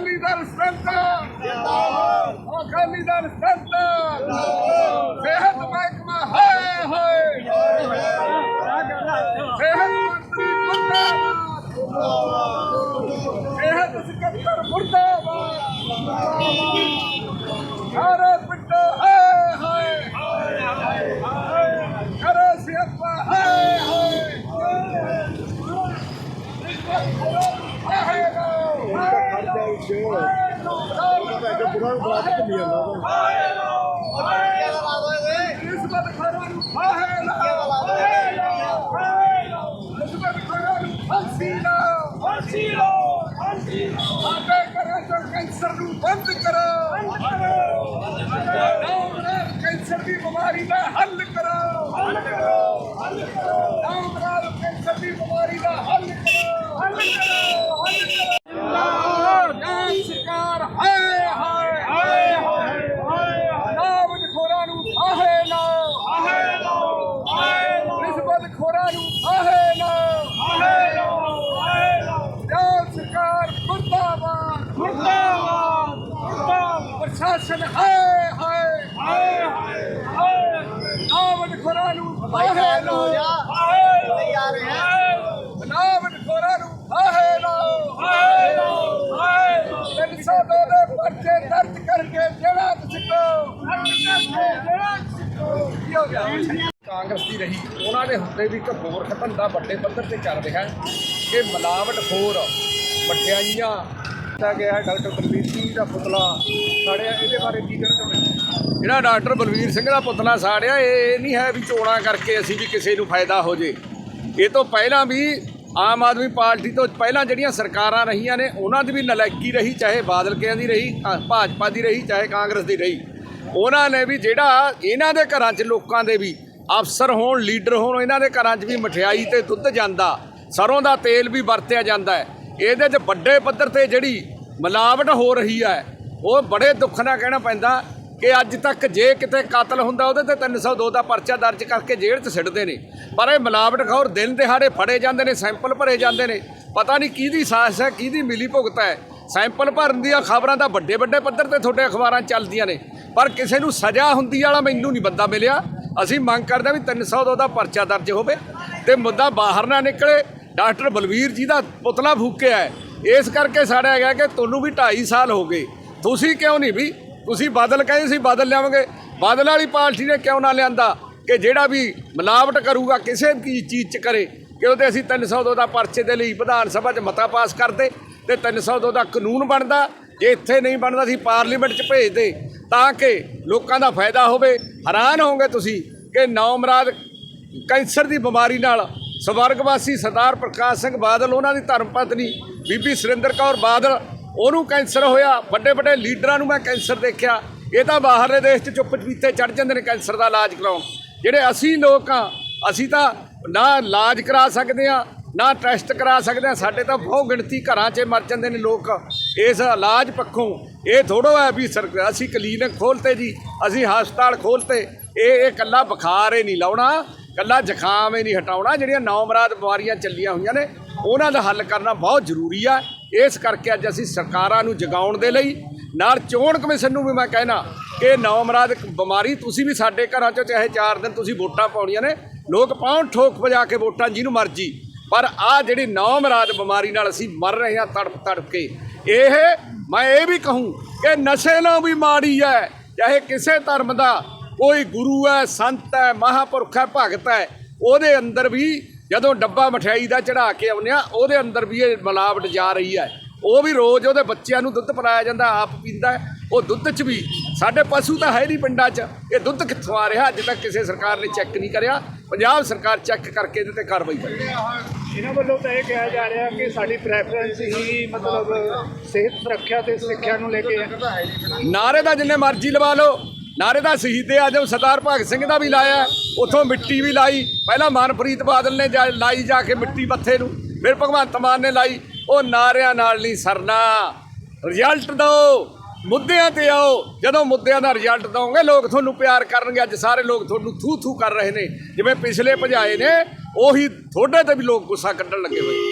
ਅਕਾਲੀ ਦਲ ਸੰਤਾ। ਜਿੰਦਾਬਾਦ ਅਕਾਲੀ ਦਲ ਸੰਤਾ। ਸਿਹਤ ਮਹਿਕਮਾ ਹਾਏ ਹਾਏ। ਸਿਹਤ ਮੰਤਰੀ ਮੁਰਦਾਬਾਦ। ਸਿਹਤ ਸਕੱਤਰ ਮੁਰਦਾਬਾਦ। ਸਾਰੇ ਪਿੰਡ ਹਾਏ ਹਾਏ। ਕਰੋ ਸਿਆਪਾ ਹਾਏ ਹਾਏ ਹਾਏ। ਰਿਸ਼ਵਤ ਖੋਰਾਂ ਨੂੰ ਫਾਹੇ ਲਾਓ ਰਿਸ਼ਵਤ ਖੋਰਾਂ ਨੂੰ ਕੈਂਸਰ ਨੂੰ ਬੰਦ ਕਰੋ ਨਾਮਰਾਦ ਕੈਂਸਰ ਦੀ ਬਿਮਾਰੀ ਦਾ ਹੱਲ ਕਰੋ ਹੱਲ ਕਰੋ ਹੱਲ ਕਰੋ ਨਾਮਰਾਦ ਕੈਂਸਰ ਦੀ ਬਿਮਾਰੀ ਦਾ ਹੱਲ ਕਰੋ ਹੱਲ ਕਰੋ ਹੱਲ ਕਰੋ ਨਾਮ ਸਰਕਾਰ ਹਾਏ ਹਾਏ ਹਾਏ ਹਾਏ ਹਾਏ ਨਾਮ ਖੋਰਾਂ ਨੂੰ ਫਾਹੇ ਲਾਓ ਹਾਏ ਲਓ ਹਾਏ ਲਓ ਰਿਸ਼ਵਤ ਖੋਰਾਂ ਨੂੰ ਫਾਹੇ ਲਾਓ ਹਾਏ ਲਓ ਹਾਏ ਲਓ ਨਾਮ ਸਰਕਾਰ ਮੁਰਦਾਬਾਦ ਮੁਰਦਾਬਾਦ ਮੁਰਦਾਬਾਦ ਪ੍ਰਸ਼ਾਸਨ ਹਾਏ ਹਾਏ ਹਾਏ ਹਾਏ ਹਾਏ। ਨਾਮ ਖੋਰਾਂ ਨੂੰ ਫਾਹੇ ਲਾਓ। ਹਾਏ ਲਓ ਹਾਏ। ਲਓ ਨਾਮ ਖੋਰਾਂ ਨੂੰ ਫਾਹੇ ਲਾਓ। ਹਾਏ ਲਓ ਹਾਏ। ਲਓ ਤਿੰਨ ਸੌ ਦੋ ਦੇ ਪਰਚੇ ਦਰਜ ਕਰਕੇ ਜਿਹੜਾ ਸਿੱਟੋ ਕੀ ਹੋ ਗਿਆ? ਕਾਂਗਰਸ ਦੀ ਰਹੀ। ਉਹਨਾਂ ਦੇ ਹੁੰਦੇ ਵੀ ਇੱਕ ਗੋਰਖ ਧੰਦਾ ਵੱਡੇ ਪੱਧਰ ਤੇ ਚੱਲ ਰਿਹਾ। ਹੈ ਕਿ ਮਿਲਾਵਟ ਖੋਰ ਮਠਿਆਈਆਂ ਕੀਤਾ ਗਿਆ ਹੈ, ਡਾਕਟਰ ਬਲਵੀਰ ਸਿੰਘ ਦਾ ਪੁਤਲਾ ਸਾੜਿਆ, ਇਹਦੇ ਬਾਰੇ ਕੀ ਕਹਿਣਾ ਚਾਹੁੰਦੇ ਜਿਹੜਾ ਡਾਕਟਰ ਬਲਵੀਰ ਸਿੰਘ ਦਾ ਪੁਤਲਾ ਸਾੜਿਆ, ਇਹ ਨਹੀਂ ਹੈ ਵੀ ਚੋਣਾਂ ਕਰਕੇ ਅਸੀਂ ਵੀ ਕਿਸੇ ਨੂੰ ਫਾਇਦਾ ਹੋ ਜੇ। ਇਹ ਤੋਂ ਪਹਿਲਾਂ ਵੀ ਆਮ ਆਦਮੀ ਪਾਰਟੀ ਤੋਂ ਪਹਿਲਾਂ ਜਿਹੜੀਆਂ ਸਰਕਾਰਾਂ ਰਹੀਆਂ ਨੇ, ਉਹਨਾਂ ਦੀ ਵੀ ਨਲਾਇਕੀ ਰਹੀ, ਚਾਹੇ ਬਾਦਲ ਕਿਆਂ ਦੀ ਰਹੀ ਭਾਜਪਾ ਦੀ ਰਹੀ, ਚਾਹੇ ਕਾਂਗਰਸ ਦੀ ਰਹੀ। ਉਹਨਾਂ ਨੇ ਵੀ ਜਿਹੜਾ ਇਹਨਾਂ ਦੇ ਘਰਾਂ 'ਚ ਲੋਕਾਂ ਦੇ ਵੀ ਅਫਸਰ ਹੋਣ, ਲੀਡਰ ਹੋਣ, ਇਹਨਾਂ ਦੇ ਘਰਾਂ 'ਚ ਵੀ ਮਠਿਆਈ ਤੇ ਦੁੱਧ ਜਾਂਦਾ। ਸਰੋਂ ਦਾ ਤੇਲ ਵੀ ਵਰਤਿਆ ਜਾਂਦਾ ਹੈ। ਇਹਦੇ 'ਚ ਵੱਡੇ ਪੱਧਰ ਤੇ ਜਿਹੜੀ ਮਿਲਾਵਟ ਹੋ ਰਹੀ ਹੈ, ਉਹ ਬੜੇ ਦੁੱਖ ਨਾਲ ਕਹਿਣਾ ਪੈਂਦਾ ਕਿ ਅੱਜ ਤੱਕ ਜੇ ਕਿਤੇ ਕਾਤਲ ਹੁੰਦਾ ਉਹਦੇ ਤੇ 302 ਦਾ ਪਰਚਾ ਦਰਜ ਕਰਕੇ ਜੇਲ੍ਹ 'ਚ ਸਿੱਟਦੇ ਨੇ। ਪਰ ਇਹ ਮਿਲਾਵਟ ਖੌਰ ਦਿਨ ਦਿਹਾੜੇ ਫੜੇ ਜਾਂਦੇ ਨੇ, ਸੈਂਪਲ ਭਰੇ ਜਾਂਦੇ ਨੇ। ਪਤਾ ਨਹੀਂ ਕਿਹਦੀ ਸਾਜ਼ਿਸ਼ ਹੈ, ਕਿਹਦੀ ਮਿਲੀ ਭੁਗਤ ਹੈ। ਸੈਂਪਲ ਭਰਨ ਦੀਆਂ ਖਬਰਾਂ ਤਾਂ ਵੱਡੇ ਵੱਡੇ ਪੱਧਰ ਤੇ ਤੁਹਾਡੇ ਅਖਬਾਰਾਂ ਚੱਲਦੀਆਂ ਨੇ। ਪਰ ਕਿਸੇ ਨੂੰ ਸਜ਼ਾ ਹੁੰਦੀ ਵਾਲਾ ਮੈਨੂੰ ਨਹੀਂ ਬੰਦਾ ਮਿਲਿਆ। ਅਸੀਂ ਮੰਗ ਕਰਦੇ ਹਾਂ ਵੀ 302 ਦਾ ਪਰਚਾ ਦਰਜ ਹੋਵੇ ਤੇ ਮੁੱਦਾ ਬਾਹਰ ਨਾ ਨਿਕਲੇ। ਡਾਕਟਰ ਬਲਵੀਰ ਜੀ ਦਾ ਪੁਤਲਾ ਫੂਕਿਆ ਹੈ। ਇਸ ਕਰਕੇ ਸਾਡਾ ਹੈਗਾ ਕਿ ਤੁਹਾਨੂੰ ਵੀ 2.5 ਸਾਲ ਹੋ ਗਏ। ਤੁਸੀਂ ਕਿਉਂ ਨਹੀਂ ਵੀ? ਤੁਸੀਂ ਬਾਦਲ ਕਹਿੰਦੇ ਸੀ, ਬਾਦਲ ਲਿਆਵਾਂਗੇ। ਬਾਦਲ ਵਾਲੀ ਪਾਰਟੀ ਨੇ ਕਿਉਂ ਨਾ ਲਿਆਂਦਾ? ਕਿ ਜਿਹੜਾ ਵੀ ਮਿਲਾਵਟ ਕਰੂਗਾ, ਕਿਸੇ ਵੀ ਚੀਜ਼ 'ਚ ਕਰੇ, ਕਿ ਉਹਦੇ ਅਸੀਂ 302 ਦਾ ਪਰਚੇ ਦੇ ਲਈ ਵਿਧਾਨ ਸਭਾ 'ਚ ਮਤਾ ਪਾਸ ਕਰਦੇ ਤੇ 302 ਦਾ ਕਾਨੂੰਨ ਬਣਦਾ। ਜੇ ਇੱਥੇ ਨਹੀਂ ਬਣਦਾ ਸੀ ਪਾਰਲੀਮੈਂਟ 'ਚ ਭੇਜਦੇ ਤਾਂ ਕਿ ਲੋਕਾਂ ਦਾ ਫਾਇਦਾ ਹੋਵੇ। ਹੈਰਾਨ ਹੋਵੋਗੇ ਤੁਸੀਂ ਕਿ ਨੌਮਰਾਦ ਕੈਂਸਰ ਦੀ ਬਿਮਾਰੀ ਨਾਲ ਸਵਰਗਵਾਸੀ ਸਰਦਾਰ ਪ੍ਰਕਾਸ਼ ਸਿੰਘ ਬਾਦਲ, ਉਹਨਾਂ ਦੀ ਧਰਮ ਪਤਨੀ ਬੀਬੀ ਸੁਰਿੰਦਰ ਕੌਰ ਬਾਦਲ, ਉਹਨੂੰ ਕੈਂਸਰ ਹੋਇਆ। ਵੱਡੇ ਵੱਡੇ ਲੀਡਰਾਂ ਨੂੰ ਮੈਂ ਕੈਂਸਰ ਦੇਖਿਆ। ਇਹ ਤਾਂ ਬਾਹਰਲੇ ਦੇਸ਼ 'ਚ ਚੁੱਪ ਚਪੀਤੇ ਚੜ ਜਾਂਦੇ ਨੇ ਕੈਂਸਰ ਦਾ ਇਲਾਜ ਕਰਾਉਣ। ਜਿਹੜੇ ਅਸੀਂ ਲੋਕ ਆ ਅਸੀਂ ਤਾਂ ਨਾ ਇਲਾਜ ਕਰਾ ਸਕਦੇ ਆ ਨਾ ਟੈਸਟ ਕਰਾ ਸਕਦੇ ਆ ਸਾਡੇ ਤਾਂ ਬਹੁ ਗਿਣਤੀ ਘਰਾਂ 'ਚ ਮਰ ਜਾਂਦੇ ਨੇ ਲੋਕ। ਇਸ ਇਲਾਜ ਪੱਖੋਂ ਇਹ ਥੋੜੋ ਹੈ ਵੀ ਸਰ, ਅਸੀਂ ਕਲੀਨਿਕ ਖੋਲਤੇ ਜੀ, ਅਸੀਂ ਹਸਪਤਾਲ ਖੋਲਤੇ ਇਹ ਇਹ ਕੱਲਾ ਬੁਖਾਰ ਹੀ ਨਹੀਂ ਲਾਉਣਾ। ਕੱਲਾ ਜ਼ੁਕਾਮ ਹੀ ਨਹੀਂ ਹਟਾਉਣਾ, ਜਿਹੜੀਆਂ ਨੌਮਰਾਦ ਬਿਮਾਰੀਆਂ ਚੱਲੀਆਂ ਹੋਈਆਂ ਨੇ, ਉਹਨਾਂ ਦਾ ਹੱਲ ਕਰਨਾ ਬਹੁਤ ਜ਼ਰੂਰੀ ਆ। ਇਸ ਕਰਕੇ ਅੱਜ ਅਸੀਂ ਸਰਕਾਰਾਂ ਨੂੰ ਜਗਾਉਣ ਦੇ ਲਈ, ਨਾਲ ਚੋਣ ਕਮਿਸ਼ਨ ਨੂੰ ਵੀ ਮੈਂ ਕਹਿਣਾ ਕਿ ਨੌਮਰਾਦ ਇੱਕ ਬਿਮਾਰੀ ਤੁਸੀਂ ਵੀ ਸਾਡੇ ਘਰਾਂ 'ਚੋਂ ਚਾਹੇ 4 ਦਿਨ ਤੁਸੀਂ ਵੋਟਾਂ ਪਾਉਣੀਆਂ ਨੇ, ਲੋਕ ਪਾਉਣ ਠੋਕ ਵਜਾ ਕੇ ਵੋਟਾਂ ਜਿਹਨੂੰ ਮਰਜ਼ੀ, ਪਰ ਆ ਜਿਹੜੀ ਨੌਮਰਾਦ ਬਿਮਾਰੀ ਨਾਲ ਅਸੀਂ ਮਰ ਰਹੇ ਹਾਂ ਤੜਪ ਤੜਪ ਕੇ ਇਹ ਮੈਂ ਇਹ ਵੀ ਕਹੂੰ ਕਿ ਨਸ਼ੇ ਨਾਲ ਵੀ ਮਾੜੀ ਹੈ, ਚਾਹੇ ਕਿਸੇ ਧਰਮ ਦਾ ਕੋਈ ਗੁਰੂ ਹੈ ਸੰਤ ਹੈ ਮਹਾਪੁਰਖ ਹੈ ਭਗਤ ਹੈ ਉਹਦੇ ਅੰਦਰ ਵੀ ਜਦੋਂ ਡੱਬਾ ਮਠਿਆਈ ਦਾ ਚੜਾ ਕੇ ਆਉਂਦੇ ਆ ਉਹਦੇ ਅੰਦਰ ਵੀ ਇਹ ਮਿਲਾਵਟ ਜਾ ਰਹੀ ਹੈ। ਉਹ ਵੀ ਰੋਜ਼ ਉਹਦੇ ਬੱਚਿਆਂ ਨੂੰ ਦੁੱਧ ਪਿਲਾਇਆ ਜਾਂਦਾ ਆਪ ਪੀਂਦਾ। ਉਹ ਦੁੱਧ 'ਚ ਵੀ ਸਾਡੇ ਪਸ਼ੂ ਤਾਂ ਹੈ ਨਹੀਂ ਪਿੰਡਾਂ 'ਚ। ਇਹ ਦੁੱਧ ਕਿੱਥੋਂ ਆ ਰਿਹਾ ਅੱਜ ਤੱਕ ਕਿਸੇ ਸਰਕਾਰ ਨੇ ਚੈੱਕ ਨਹੀਂ ਕਰਿਆ। ਪੰਜਾਬ ਸਰਕਾਰ ਚੈੱਕ ਕਰਕੇ ਇਹਦੇ ਤੇ ਕਾਰਵਾਈ ਕਰੇ। ਇਹਨਾਂ ਵੱਲੋਂ ਤਾਂ ਇਹ ਕਿਹਾ ਜਾ ਰਿਹਾ ਕਿ ਸਾਡੀ ਪ੍ਰੈਫਰੈਂਸ ਹੀ ਮਤਲਬ ਸਿਹਤ ਸੁਰੱਖਿਆ ਤੇ ਸਿੱਖਿਆ ਨੂੰ ਲੈ ਕੇ ਨਾਰੇ ਦਾ ਜਿੰਨੇ ਮਰਜ਼ੀ ਲਵਾ ਲਓ ਨਾਰੇ ਦਾ ਸ਼ਹੀਦੇ ਆਜਮ ਸਰਦਾਰ ਭਗਤ ਸਿੰਘ ਦਾ ਵੀ ਲਾਇਆ, ਉੱਥੋਂ ਮਿੱਟੀ ਵੀ ਲਾਈ। ਪਹਿਲਾਂ ਮਨਪ੍ਰੀਤ ਬਾਦਲ ਨੇ ਜਾ- ਲਾਈ ਜਾ ਕੇ ਮਿੱਟੀ ਮੱਥੇ ਨੂੰ, ਫਿਰ ਭਗਵੰਤ ਮਾਨ ਨੇ ਲਾਈ। ਉਹ ਨਾਰਿਆਂ ਨਾਲ ਨਹੀਂ ਸਰਨਾ। ਰਿਜ਼ਲਟ ਦਿਓ, ਮੁੱਦਿਆਂ ਤੇ ਆਓ। ਜਦੋਂ ਮੁੱਦਿਆਂ ਦਾ ਰਿਜ਼ਲਟ ਦਓਗੇ, ਲੋਕ ਤੁਹਾਨੂੰ ਪਿਆਰ ਕਰਨਗੇ। ਅੱਜ ਸਾਰੇ ਲੋਕ ਤੁਹਾਨੂੰ ਥੂ ਥੂ ਕਰ ਰਹੇ ਨੇ। ਜਿਵੇਂ ਪਿਛਲੇ ਭਜਾਏ ਨੇ, ਉਹੀ ਤੁਹਾਡੇ ਤੇ ਵੀ ਲੋਕ ਗੁੱਸਾ ਕੱਢਣ ਲੱਗੇ ਹੋਏ।